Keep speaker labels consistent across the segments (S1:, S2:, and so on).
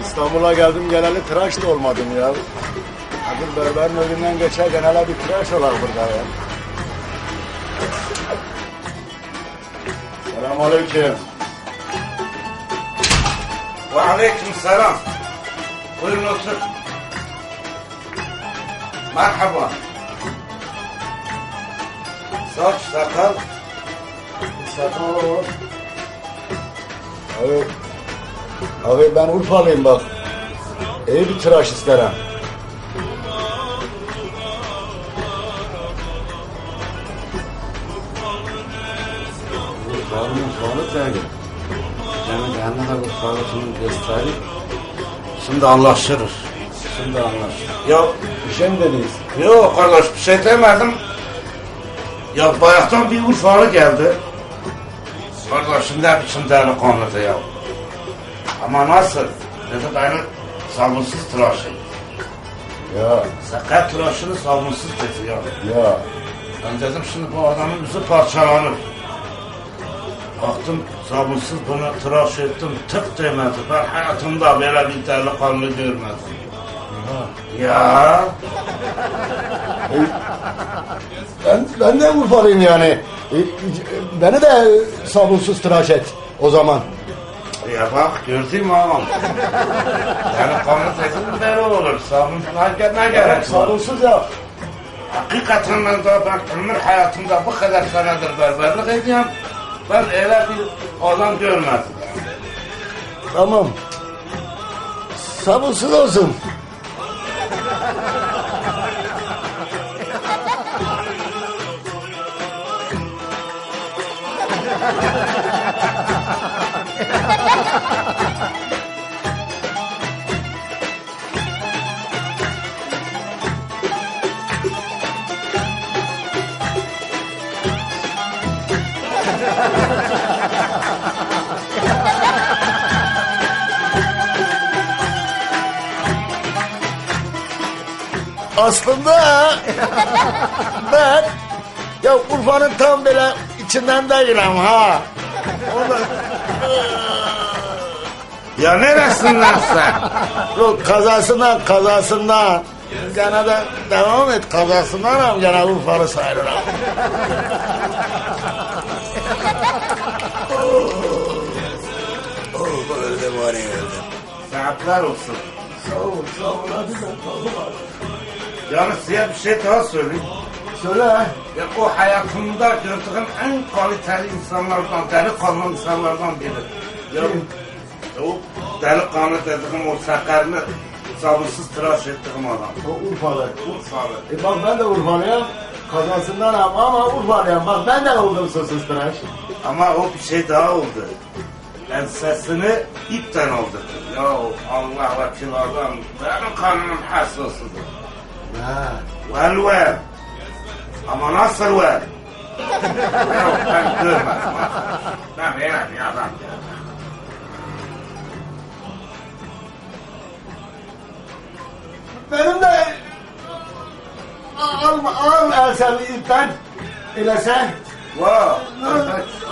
S1: İstanbul'a geldim geleli tıraş da olmadım ya. Bugün berberin önünden geçerken hele bir tıraş olar burada ya. Selamünaleyküm.
S2: Ve aleyküm selam. Buyurun otur. Merhaba. Saç, sakal.
S1: Sakal olur. Abi, abi ben Urfalıyım bak. İyi bir tıraş isterim.
S2: Urfa'nın Urfa'lı değil. Yani kendine de Urfa'lısını gösterip şimdi anlaşırız. Şimdi anlaşırız. Ya
S1: Bir şey mi dediniz?
S2: Yok kardeş bir şey demedim. Ya bayaktan bir Urfalı geldi. Kardeşim ne biçim delikanlıdı ya. Ama nasıl? Dedi beni sabunsuz tıraş et.
S1: Ya,
S2: Sakat tıraşını sabunsuz dedi ya.
S1: ya.
S2: Ben dedim şimdi bu adamın yüzü parçalanır. Baktım sabunsuz bunu tıraş ettim tık demedi. Ben hayatımda böyle bir delikanlı görmedim. Ya.
S1: Ben, ben de Urfalıyım yani. E, Beni de sabunsuz tıraş et o zaman.
S2: Ya bak gördün mü ağam? yani kanı dedim böyle olur. Sabun ne, gerek?
S1: Sabunsuz ya.
S2: Hakikaten ben de ben ömür hayatımda bu kadar senedir berberlik ediyorum. Ben öyle bir adam görmedim.
S1: Tamam. Sabunsuz olsun. Aslında ben ya Urfa'nın tam böyle içinden değilim ha.
S2: Ya neresinden sen?
S1: Yok kazasından kazasından. Gene de devam et kazasından ama gene Urfalı sayılırım. oh, oh, öldüm öldüm.
S2: Saatler olsun.
S1: Sağ ol, sağ ol. Hadi ben kaldım
S2: Yani size bir şey daha söyleyeyim.
S1: Söyle.
S2: Ya o hayatımda gördüğüm en kaliteli insanlardan, delikanlı insanlardan biri. Ya o delikanlı dediğim o sakarlı sabunsuz tıraş ettiğim adam.
S1: O Urfalı.
S2: Urfalı.
S1: E bak ben de Urfalıyım. Kazasından ama, ama Urfalıyım. Bak ben de oldum sosuz tıraş.
S2: Ama o bir şey daha oldu. Ensesini ipten oldu. Ya Allah benim kanımın hassasıdır.
S1: Ha.
S2: Vel vel. Ama nasıl vel? Yok ben görmedim. Ben böyle bir adam.
S1: Benim de al, al Elsel'i ipten ilese.
S2: Wow.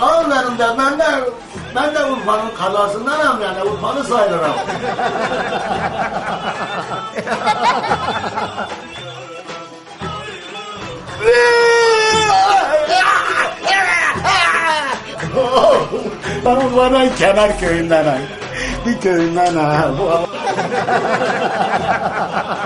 S1: Al benim de ben de ben de Urfa'nın kalasındanım yani Urfa'nı sayılırım. ben Urfa'nın kenar köyünden Bir köyünden ha.